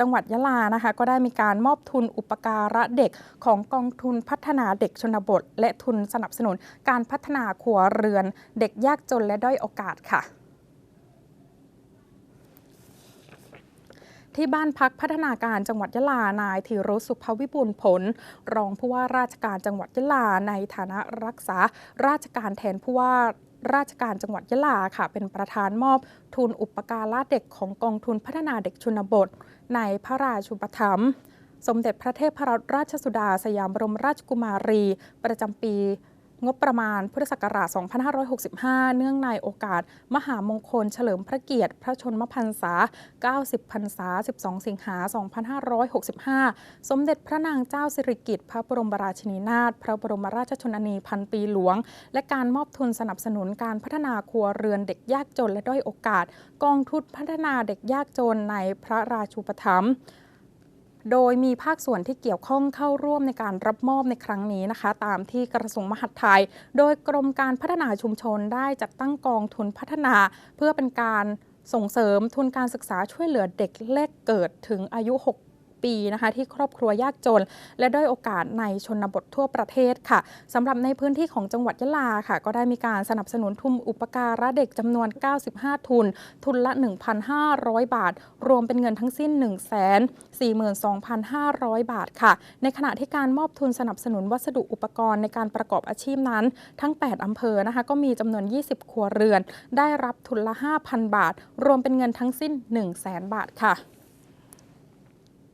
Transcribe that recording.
จังหวัดยะลานะคะ ก็ได้มีการมอบทุนอุปการะเด็กของกองทุนพัฒนาเด็กชนบท และทุนสนับสนุนการพัฒนาครัวเรือน เด็กยากจนและด้อยโอกาสค่ะที่บ้านพักพัฒนาการจังหวัดยะลา นายธีรุสุภวิบูลผล รองผู้ว่าราชการจังหวัดยะลา ในฐานะรักษาราชการแทนผู้ว่า ราชการจังหวัดยะลาค่ะ เป็นประธานมอบทุนอุปการะเด็กของกองทุนพัฒนาเด็กชนบท ในพระราชุปถัมภ์สมเด็จพระเทพรัตนราชสุดาสยามบรมราชกุมารี ประจำปี งบประมาณพุทธศักราช 2565 เนื่องในโอกาส มหามงคลเฉลิมพระเกียรติ พระชนมพรรษา 90 พรรษา 12 สิงหา 2565 สมเด็จพระนางเจ้าสิริกิติ์พระบรมราชินีนาถ พระบรมราชชนนีพันปีหลวง และการมอบทุนสนับสนุนการพัฒนาครัวเรือนเด็กยากจนและด้อยโอกาส กองทุนพัฒนาเด็กยากจนในพระราชูปถัมภ์ โดยมีภาคส่วนที่เกี่ยวข้องเข้าร่วมในการรับมอบในครั้งนี้นะคะ ตามที่กระทรวงมหาดไทย โดยกรมการพัฒนาชุมชนได้จัดตั้งกองทุนพัฒนา เพื่อเป็นการส่งเสริมทุนการศึกษาช่วยเหลือเด็กแรกเกิดถึงอายุ 6 ปีนะคะที่ครอบครัวยากจน และด้อยโอกาสในชนบททั่วประเทศค่ะสำหรับในพื้นที่ของจังหวัดยะลาค่ะ ก็ได้มีการสนับสนุนทุนอุปการะเด็กจำนวน 95 ทุน ทุนละ 1,500 บาท รวมเป็นเงินทั้งสิ้น 1 4 2 5 0 0 บาทค่ะ ในขณะที่การมอบทุนสนับสนุนวัสดุอุปกรณ์ในการประกอบอาชีพนั้น ทั้ง 8 อำเภอนะคะก็มีจำนวน 20 ครัวเรือน ได้รับทุนละ 5,000 บาท รวมเป็นเงินทั้งสิ้น 1 0 0 0 0แบาทค่ะ